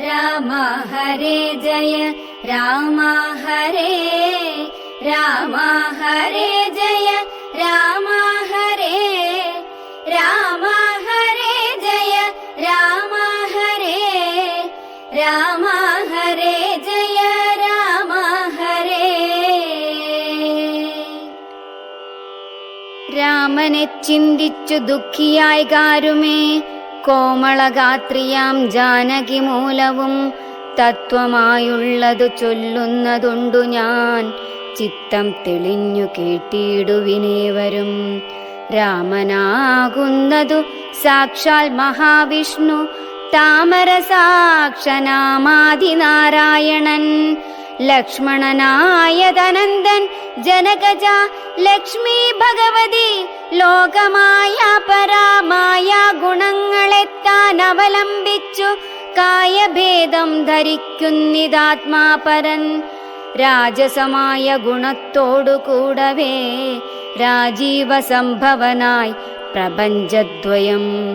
രാമ ഹരേ ജയ രാമ ഹരേ രാമ ഹരേ ജയ രാമ ഹരേ രാമ ഹരേ ജയ രാമ ഹരേ രാമ ഹരേ ജയ രാമ ഹരേ. രാമനെ ചിന്തിച്ചു ദുഃഖിയായി കാരുമേ കോമളഗാത്രിയാം ജാനകിമൂലവും തത്വമായുള്ളതു ചൊല്ലുന്നതുണ്ടു ഞാൻ. ചിത്തം തെളിഞ്ഞു കേട്ടിടുവിനേവരും. രാമനാകുന്നതു സാക്ഷാൽ മഹാവിഷ്ണു. താമര ലക്ഷ്മണനായ ധനന്ദൻ ജനകജ ലക്ഷ്മി ഭഗവതി ലോകമായ പരാമായ ഗുണങ്ങളെത്താൻ അവലംബിച്ചു കായഭേദം ധരിക്കുന്നിതാത്മാപരൻ. രാജസമായ ഗുണത്തോടു കൂടവേ രാജീവ സംഭവനായി പ്രപഞ്ചദ്വയം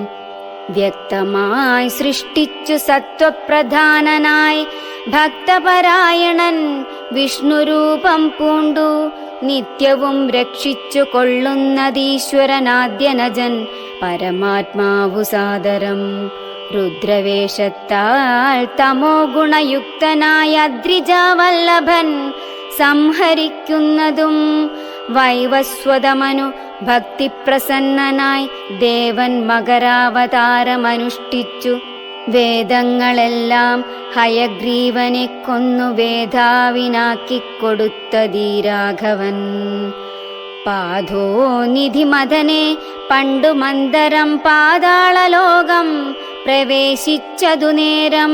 വ്യക്തമായി സൃഷ്ടിച്ചു സത്വപ്രധാനനായി ഭക്തപരായണൻ വിഷ്ണുരൂപം പൂണ്ടു. നിത്യവും രക്ഷിച്ചു കൊള്ളുന്നതീശ്വരനാദ്യനജൻ പരമാത്മാവു സാദരം. രുദ്രവേഷത്താൽ തമോ ഗുണയുക്തനായ ദ്രിജാവല്ലഭൻ സംഹരിക്കുന്നതും വൈവസ്വതമനു ഭക്തിപ്രസന്നനായി ദേവൻ മകരാവതാരമനുഷ്ഠിച്ചു. വേദങ്ങളെല്ലാം ഹയഗ്രീവനെ കൊന്നു വേദാവിനാക്കിക്കൊടുത്തതീരാഘവൻ പാധോനിധിമദനെ പണ്ടു മന്ദരം പാതാളലോകം പ്രവേശിച്ചതു നേരം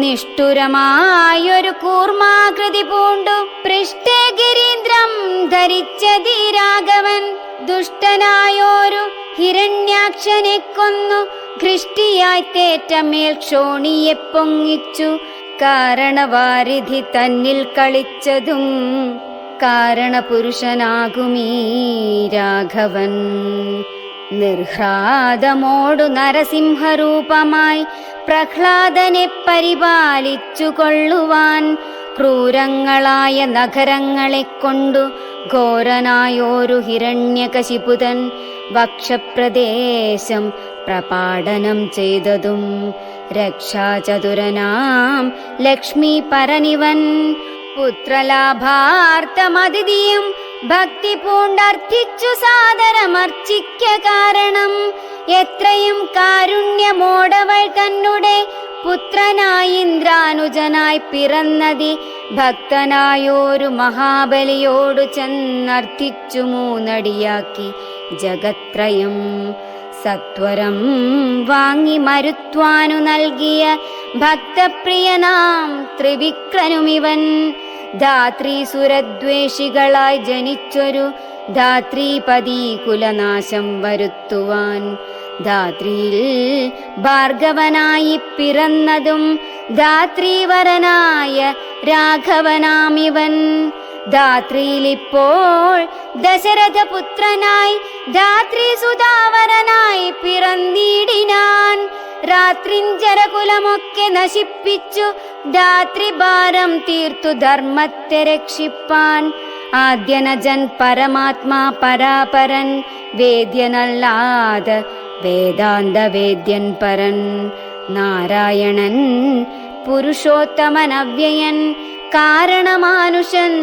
നിഷ്ഠുരമായൊരു കൂർമാകൃതി പൂണ്ടു പൃഷ്ഠേ ഗിരീന്ദ്രം ധരിച്ചതീരാഘവൻ ദുഷ്ടനായോരു ഹിരണ്യാക്ഷനെ കൊന്നു. ഘൃഷ്ടിയായി തേറ്റമേൽ ക്ഷോണിയെ പൊങ്ങിച്ചു. കാരണവാരിധി തന്നിൽ കളിച്ചതും കാരണപുരുഷനാകുമീ രാഘവൻ. നിർഹ്ലാദമോടു നരസിംഹരൂപമായി പ്രഹ്ലാദനെ പരിപാലിച്ചു കൊള്ളുവാൻ ക്രൂരങ്ങളായ നഗരങ്ങളെ കൊണ്ടു ഘോരനായോരു ഹിരണ്യകശിപുതൻ വക്ഷപ്രദേശം പ്രപാടനം ചെയ്തതും രക്ഷാചതുരനാം ലക്ഷ്മി പരനിവൻ പുത്രലാഭാർത്ഥമതിഥിയും ഭക്തി പൂണ്ടർത്ഥിച്ചു സാദരമർച്ചിക്ക കാരണം. എത്രയും കാരുണ്യമോടവൾ തന്നെ പുത്രനായി ഇന്ദ്രാനുജനായി പിറന്നതി ഭക്തനായോരു മഹാബലിയോടു ചെന്നർത്ഥിച്ചു മൂന്നടിയാക്കി ജഗത്രയം. സത്വരം വാങ്ങി മരുത്വാനു നൽകിയ ഭക്തപ്രിയനാം ത്രിവിക്രനുമിവൻ. ധാത്രി സുരദ്വേഷികളായി ജനിച്ചൊരു ധാത്രീപതി കുലനാശം വരുത്തുവാൻ. ധാത്രിയിൽ ഭാർഗവനായി പിറന്നതും ധാത്രീവരനായ രാഘവനാമിവൻ. ധാത്രിയിലിപ്പോൾ ദശരഥപുത്രനായി ധാത്രി സുധാവരനായി പിറന്നിടിനാൻ. രാത്രിഞ്ചരകുലമൊക്കെ നശിപ്പിച്ചു दात्रिवारं तीर्तु धर्मत्य रक्षिप्पान्। आद्यनजन् परमात्मा परापरन्। वेद्यनल्लाद वेद्यनल् परन्। नारायणन् पुरुषोत्तमनव्ययन्। कारणमानुषन्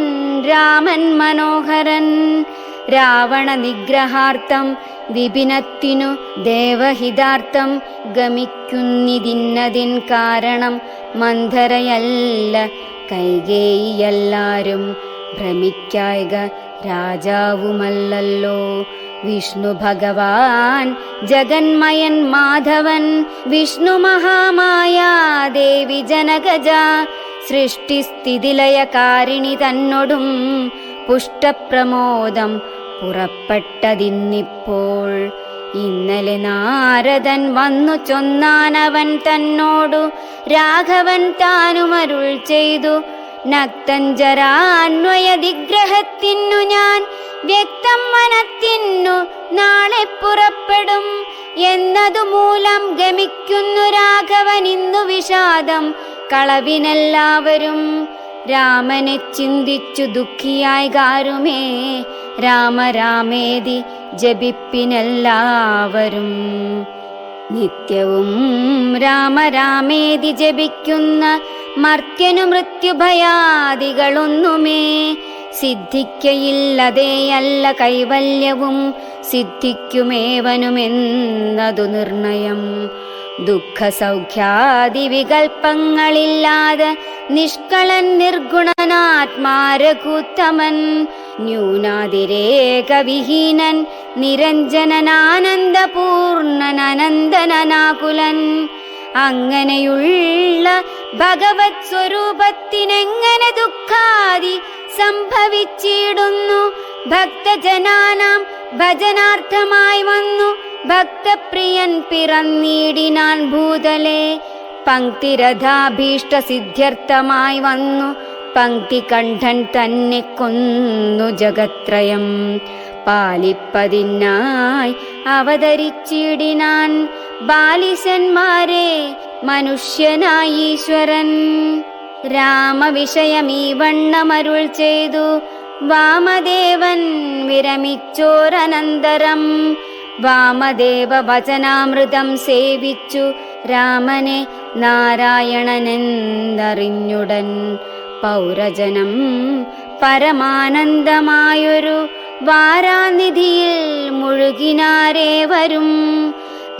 रामन् मनोहरन्। रावणनिग्रहार्थं निग्रहार्थं देवहितार्थं गमिक्युन्निदिन्नदिन् कारणम्। മന്ധരയല്ല കൈകേയിയെല്ലാരും ഭ്രമിക്കായക രാജാവുമല്ലല്ലോ. വിഷ്ണു ഭഗവാൻ ജഗന്മയൻ മാധവൻ വിഷ്ണു മഹാമായ ദേവി ജനകജ സൃഷ്ടിസ്ഥിതിലയകാരിണി തന്നൊടും പുഷ്ടപ്രമോദം പുറപ്പെട്ടതിന്നിപ്പോൾ. ഇന്നലെ നാരദൻ വന്നു ചൊന്നാനവൻ തന്നോടു രാഘവൻ താനുമരുൾ ചെയ്തു. നക്തഞ്ചരാന്വയതിഗ്രഹത്തിനു ഞാൻ വ്യക്തം മനത്തിന്നു നാളെ പുറപ്പെടും എന്നതു മൂലം ഗമിക്കുന്നു രാഘവൻ ഇന്നു വിഷാദം കളവിനെല്ലാവരും. രാമനെ ചിന്തിച്ചു ദുഃഖിയായി കാരുമേ രാമരാമേതി ജപിപ്പിനെല്ലാവരും. നിത്യവും രാമരാമേതി ജപിക്കുന്ന മർത്യനു മൃത്യുഭയാദികളൊന്നുമേ. സിദ്ധിക്കയില്ലതേയല്ല കൈവല്യവും സിദ്ധിക്കുമേവനുമെന്നതു നിർണയം. ദുഃഖസൗഖ്യാദി വികൽപ്പങ്ങളില്ലാതെ നിഷ്കളൻ നിർഗുണനാത്മാരഘുത്തമൻ ന്യൂനാതിരേകവിഹീനൻ നിരഞ്ജനനാനന്ദപൂർണനനന്ദനാകുലൻ അങ്ങനെയുള്ള ഭഗവത് സ്വരൂപത്തിനെങ്ങനെ ദുഃഖാദി സംഭവിച്ചിടുന്നു? ഭക്തജനാനാം ഭജനാർത്ഥമായി വന്നു. ഭക്തപ്രിയൻ പിറന്നീടിനാൻ ഭൂതലെ പങ്ക്തിരഥാഭീഷ്ട സിദ്ധ്യർത്ഥമായി വന്നു. പങ്ക്തി കണ്ഠൻ തന്നെ കൊന്നു ജഗത്രയം. പാലിപ്പതിനായി അവതരിച്ചിടിനാൻ ബാലിശന്മാരെ മനുഷ്യനായി ഈശ്വരൻ. രാമവിഷയമീ വണ്ണമരുൾ ചെയ്തു. വാമദേവൻ വിരമിച്ചോരനന്തരം. വാമദേവ വചനാമൃതം സേവിച്ചു രാമനെ നാരായണനെന്നറിഞ്ഞുടൻ. പൗരജനം പരമാനന്ദമായൊരു വാരാനിധിയിൽ മുഴുകിനാരേ വരും.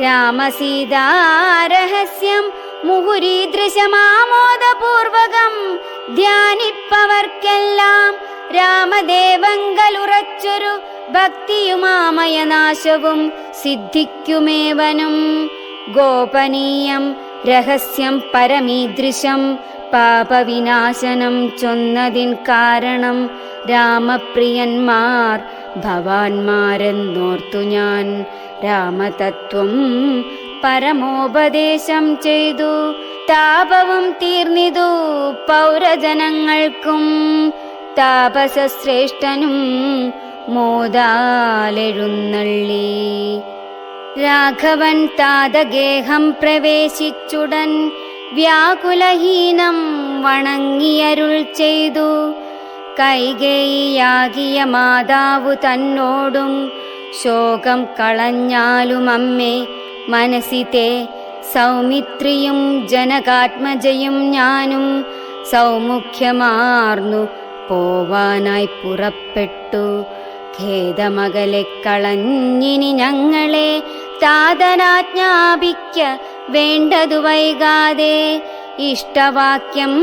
രാമസീതാരഹസ്യം മുഹുരീദൃശമാമോദപൂർവകം ധ്യാനിപ്പവർക്കെല്ലാം രാമദേവങ്കലുറച്ചൊരു ഭക്തിയുമാമയനാശവും സിദ്ധിക്കുമേവനും. ഗോപനീയം രഹസ്യം പരമീദൃശം പാപവിനാശനം ചൊന്നതിൻ കാരണം രാമപ്രിയന്മാർ ഭവാന്മാരെന്നോർത്തു ഞാൻ. രാമതത്വം പരമോപദേശം ചെയ്തു. താപവും തീർന്നിതു പൗരജനങ്ങൾക്കും. താപസശ്രേഷ്ഠനും മോദാലെഴുന്നള്ളി. രാഘവൻ താതഗേഹം പ്രവേശിച്ചുടൻ വ്യാകുലഹീനം വണങ്ങിയരുൾ ചെയ്തു. കൈകേയിയാകിയ മാതാവു തന്നോടും ശോകം കളഞ്ഞാലും അമ്മേ മനസ്സിത്തെ സൗമിത്രിയും ജനകാത്മജയും ഞാനും സൗമുഖ്യമാർന്നു പോവാനായി പുറപ്പെട്ടു. ഖേദമകലെ കളഞ്ഞിനി ഞങ്ങളെ. താതനാജ്ഞാപിക്ക വേണ്ടതു വൈകാതെ. ഇഷ്ടവാക്യം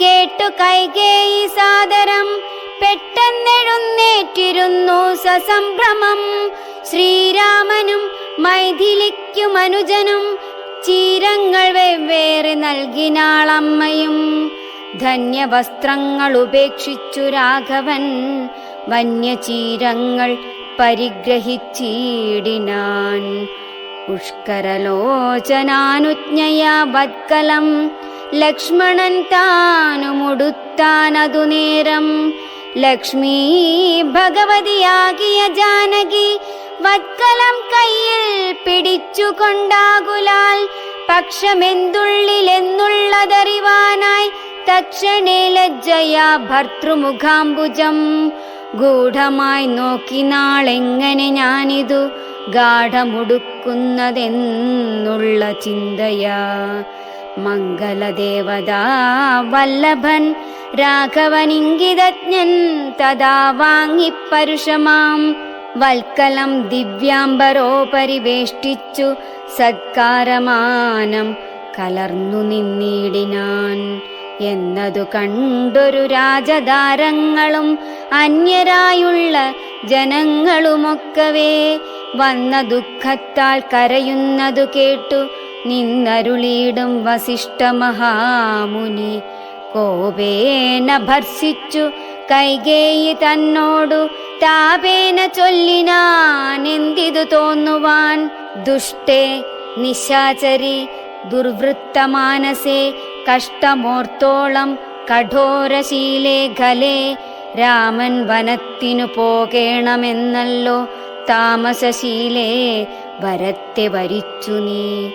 കേട്ടു കൈകേയി സാദരം. പെട്ടെന്നെഴുന്നേറ്റിരുന്നു സസംഭ്രമം. ശ്രീരാമനും മൈഥിലിക്കും അനുജനും ചീരങ്ങൾ വെവ്വേറെ നൽകിനാളമ്മയും ധന്യവസ്ത്രങ്ങൾ ഉപേക്ഷിച്ചു രാഘവൻ. വന്യചീരങ്ങൾ പരിഗ്രഹിച്ചീടിനാൻ. പുഷ്കരലോചനാനുജ്ഞയാ വത്കലം ലക്ഷ്മണൻ താനുമുടുത്താനതു നേരം. ലക്ഷ്മി ഭഗവതിയാകിയ ജാനകി വത്കലം കയ്യിൽ പിടിച്ചുകൊണ്ടാകുലാൽ. പക്ഷമെന്തുള്ളിലെന്നുള്ളതറിവാനായി തക്ഷണേ ലജ്ജയാ ഭർത്തൃമുഖാംബുജം. ഗൂഢമായി നോക്കി നാളെങ്ങനെ ഞാനിതു ഗാഠമുടുക്കുന്നതെന്നുള്ള ചിന്തയാ. മംഗളദേവതാ വല്ലഭൻ രാഘവനിങ്കിതജ്ഞൻ തഥാ വാങ്ങിപ്പരുഷമാം. വൽക്കലം ദിവ്യാംബരോപരി വേഷ്ടിച്ചു സത്കാരമാനം കലർന്നു നിന്നിടിനാൻ. എന്നതു കണ്ടൊരു രാജധാരങ്ങളും അന്യരായുള്ള ജനങ്ങളുമൊക്കവേ. വന്ന ദുഃഖത്താൽ കരയുന്നതു കേട്ടു നിന്നരുളീടും വസിഷ്ഠ മഹാമുനി. കോപേന ഭർസിച്ചു കൈകേയി തന്നോടു താപേന ചൊല്ലിനാനെന്തിതു തോന്നുവാൻ. ദുഷ്ടേ നിശാചരി ദുർവൃത്തമാനസേ കഷ്ടമോർത്തോളം കഠോരശീലേ ഖലേ. രാമൻ വനത്തിനു പോകേണമെന്നല്ലോ താമസശീലേ. വരത്തെ വരിച്ചു നീ.